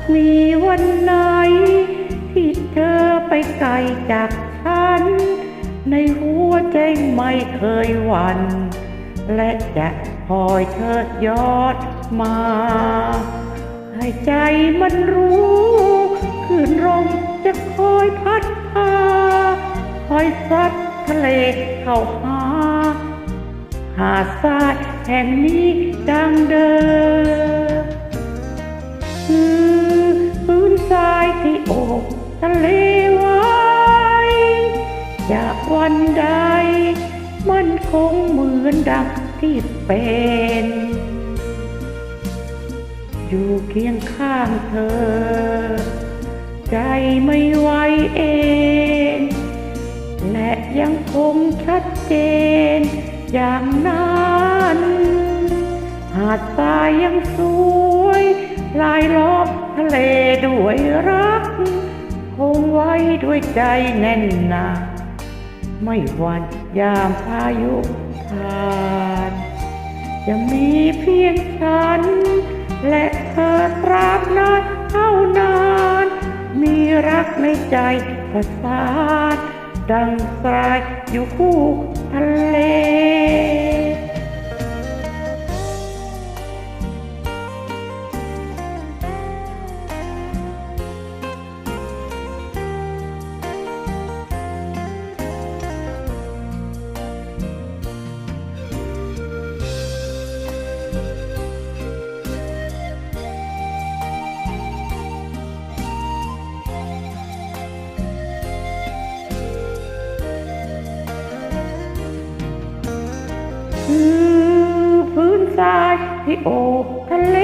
ากมีวันไหน ที่เธอไปไกลจากฉัน ในหัวใจไม่เคยหวั่นและจะคอยเธอยอดมา ให้ใจมันรู้คืนลมจะคอยพัดพาคอยซัดทะเลเข้าหาหาดทรายแห่งนี้ดังเดิม วันใด มันคงเหมือนดังที่เป็น อยู่เคียงข้างเธอ ใจไม่ไหวเอง และยังคงชัดเจน อย่างนั้นหาดทรายยังสวยลายล้อมทะเลด้วยรัก คงไว้ด้วยใจแน่นหนา ไม่วันยามพายุผ่านจะมีเพียงฉัน และเธอตราบนานเท่านาน มีรักในใจประสานดังสายอยู่คู่ทะเล คือพื้นทรายที่โอบทะเล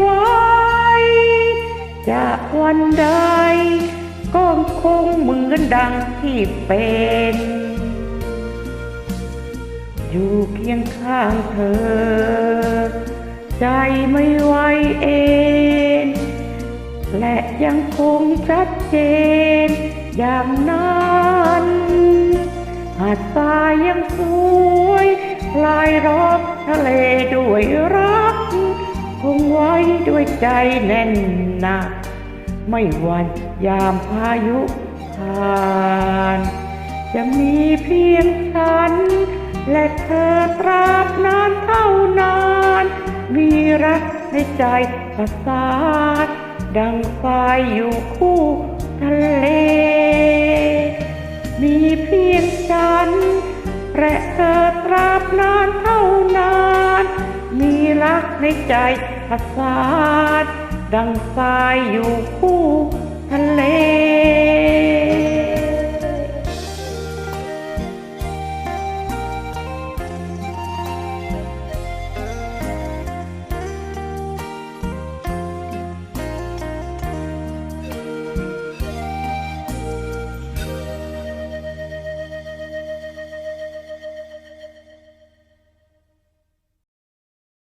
ไว้ จากวันใดก็คงเหมือนดังที่เป็น อยู่เคียงข้างเธอ ใจไม่ไหวเองและยังคงชัดเจนอย่างนั้นหาดทรายยังสวย รอบทะเลด้วยรัก คงไว้ด้วยใจแน่นหนัก ไม่วันยามพายุผ่านจะมีเพียงฉัน และเธอตราบนานเท่านาน มีรักในใจประสานดังไฟอยู่คู่ทะเล มีเพียงฉัน และเธอตราบนานเท่านาน มีรักในใจประสานดังสายอยู่คู่